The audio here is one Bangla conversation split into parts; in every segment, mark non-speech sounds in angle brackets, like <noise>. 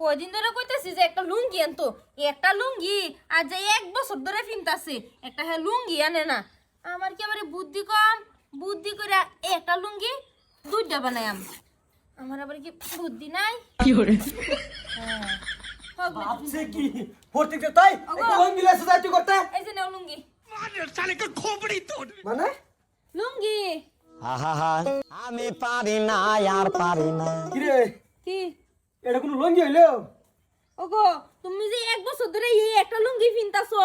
কদিন ধরে কইতাছি যে একটা লুঙ্গি আনতো। একটা লুঙ্গি আর যে এক বছর ধরে ফিনতাছে। একটা হ্যাঁ লুঙ্গি আনে না। আমার কি আবার বুদ্ধি কম? বুদ্ধি করে একটা লুঙ্গি দুইটা বানাই আমি আমার আবার কি বুদ্ধি নাই? হ্যাঁ। ভাবছে কি? প্রত্যেকটা তাই? একটা লঙ্গি লেসে যাই তুই করতে? এই যে নাও লুঙ্গি। মানে? লুঙ্গি। আহা আমি পারি না আর পারি না। কি রে? কি? এটা কোনো লঙ্গি হইল? ওগো তুমি যে এক বছর ধরে এই একটা লুঙ্গি ফিনতাছো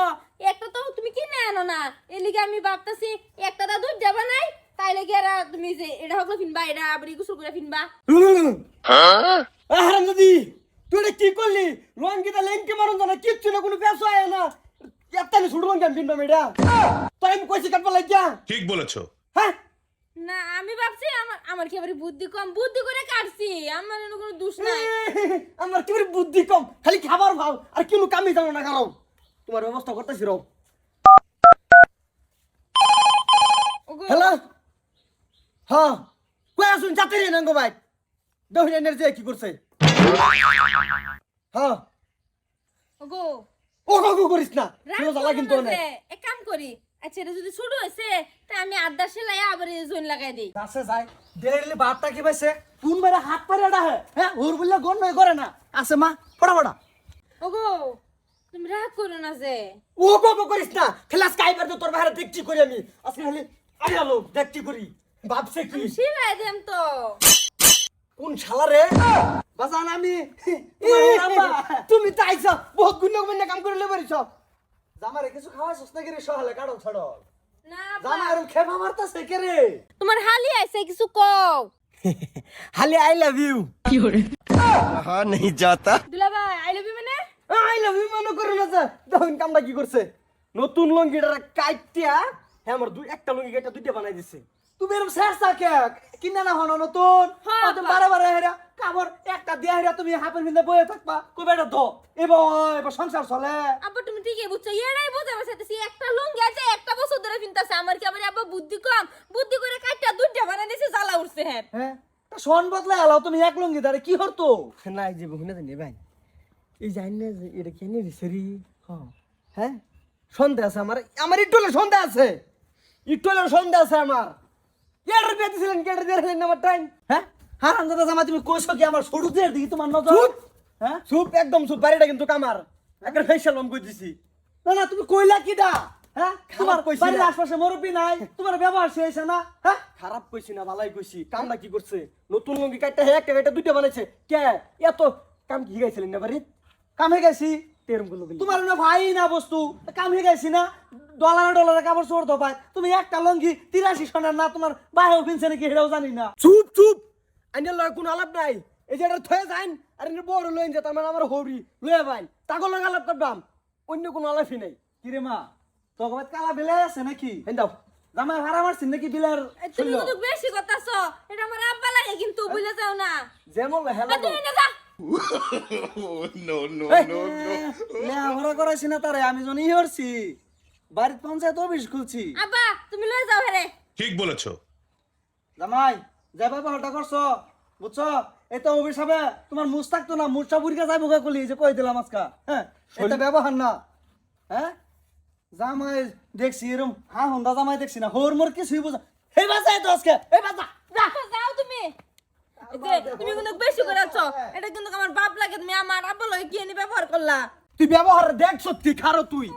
একটা তো তুমি কিনে আনো না। এলিগে আমি ভাবতাছি একটা দা দুধ যাবা নাই তাই কি আর তুমি যে এটা হকলো ফিনবা এটা আবার গোসল করে ফিনবা হারাম দাদি তুই এটা কি করলি? লঙ্গিটা লেঙ্কি মারুন জানা কিচ্ছু না কোনো ব্যবসা হয় না। এত্তানি ছুট লঙ্গি আমি কিনবাম এটা। তো আমি কইছি কাটবা লাগিয়া। ঠিক বলেছ। হ্যাঁ? আমি ভাবছি আমার আমার কি আবার বুদ্ধি কম? বুদ্ধি করে কাটছি। আমার এনে কোনো দোষ নাই। <laughs> আমার কি বলে বুদ্ধি কম? খালি খাবার ভাও আর কোনো কামই জানো না কারও। তোমার ব্যবস্থা করতেছি রও হ্যালো? হ্যাঁ। কই আসুন যাতে রে নাঙ্গো ভাই। দহিন এনার্জি কি করছে। হ্যাঁ। ওগো। ও গো করিস না। রাগ জ্বালা কিন্তু না এক কাম করি। আচ্ছা এটা যদি ছোট হয়েছে তা আমি আড্ডা সেলাই আবার জোন লাগাই দিই। কাছে কি পাইছে? কোন বেলা হাত পারে হ্যাঁ। ওর বললে গন নয় করে না। আছে মা ওগো তুমি রাগ করো না যে। ও গো গো করিস না। খেলা স্কাইপার তো তোর বাইরে দেখছি করি আমি। আজকে খালি আরে আলো দেখছি করি। ভাবছে কি? সেলাই দেম তো। কোন শালা রে? বাজান আমি তুমি বহুত গুণ কাম করে লেবারিছ জামারে কিছু খাওয়া সস্তা করে সহালে কাড়ো ছাড়ো না জামা আপা, খেপা মারতাছে কে রে? তোমার হালি আইছে কিছু কও। <laughs> হালি আই লাভ ইউ হ্যাঁ নেই যাতা। দুলা ভাই আই লাভ ইউ মানে আই লাভ ইউ মনে করো না যে। দেখুন কামটা কি করছে। নতুন লঙ্গিটা কাইটিয়া হ্যাঁ আমার দুই একটা লঙ্গি কাইটা দুইটা বানাই দিছে। তুমি এরকম শেষ থাকে কিনা না হনো নতুন? হ্যাঁ। বারে বারে হেরা কাবর একটা দিয়া হেরা তুমি হাফের ভিন্দে বয়ে থাকবা। কবে এটা ধো। এবার এবার সংসার চলে। আব্বা তুমি ঠিকই বুঝছ এরাই বোঝা বসাইতেছি একটা লুঙ্গি আছে একটা বছর ধরে ফিনতাছে আমার কি আবার আব্বা বুদ্ধি কম? বুদ্ধি করে কাটটা দুইটা বানাই দিছে জ্বালা উঠছে হ্যাঁ। হ্যাঁ? শোন বদলে আলাও তুমি এক লঙ্গি দাঁড়ে কি হরতো না এই যে বহুনে জানি ভাই। এই জানি না যে এটা কেন রিসেরি হ্যাঁ? সন্দেহ আছে আমার আমার ইটলে সন্দেহ আছে। ইটলে সন্দেহ আছে আমার। কেডার বিয়ে দিছিলেন কেডার দিয়ে আমার টাইম? হ্যাঁ? হ্যাঁ দাদা জামা তুমি কইছো কি আমার সরু দিয়ে দিই তোমার নজর? হ্যাঁ? চুপ একদম চুপ বাড়িটা কিন্তু কামার। একবার কই দিছি? না না তুমি কইলা কি দা হ্যাঁ তোমার বাড়ির আশপাশে মুরব্বি নাই তোমার ব্যবহার শেষ না? হ্যাঁ? খারাপ কইছি না ভালাই কইছি। কামটা কি করছে? নতুন লঙ্গি কাটটা হে একটা কাটটা দুইটা বানাইছে। কে? এত কাম কি গাইছিলেন না বাড়ি কাম গেছি। তোমার না ভাই না বস্তু। কাম হয়ে গেছি না। ডলার ডলারে কাপড় চোর তো পাই তুমি একটা লঙ্গি তিরাশি সোনার না তোমার বাইরে ফিনছে নাকি সেটাও জানি না। চুপ চুপ! আইনের লয় কোনো আলাপ নাই। এই যে এটা থয়ে যাইন আর এনে বড় লইন যে তার মানে আমার হৌরি লয়ে ভাই তাকে লগে আলাপ করবাম অন্য কোনো আলাপই নাই। কিরে মা তোকে কালা বিলাই আছে নাকি? হেন দাও। জামাই ভাড়া মারছিস নাকি বিলার তুমি কিন্তু বেশি কথাছো এটা আমার আব্বা লাগে কিন্তু বুঝলে যাও না। যেমন হেলা তুই না যা। নো নো লেখাপড়া করাইছি না তারে আমি জনি হরছি বাড়ির পঞ্চায়েত অফিস খুলছি। আব্বা তুমি লয়ে যাও হেরে। ঠিক বলেছ। জামাই যে ব্যবহারটা করছ বুঝছ? এটা হবে তোমার মুখ থাকতো না মুখটা বুড়িকে যাই মুখে খুলি যে কই দিলাম আজকা হ্যাঁ? এটা ব্যবহার না হ্যাঁ? জামাই দেখছি এরম হ্যাঁ হন্দা জামাই দেখছি না হোর মোর কিছুই বোঝা হে বাজাই তো আজকে হে বাজা যাও তুমি। তুমি কিন্তু বেশি করেছ এটা কিন্তু আমার বাপ লাগে তুমি আমার আব্বা লগে কি এনে ব্যবহার করলা? তুই ব্যবহার দেখ সত্যি খারো তুই।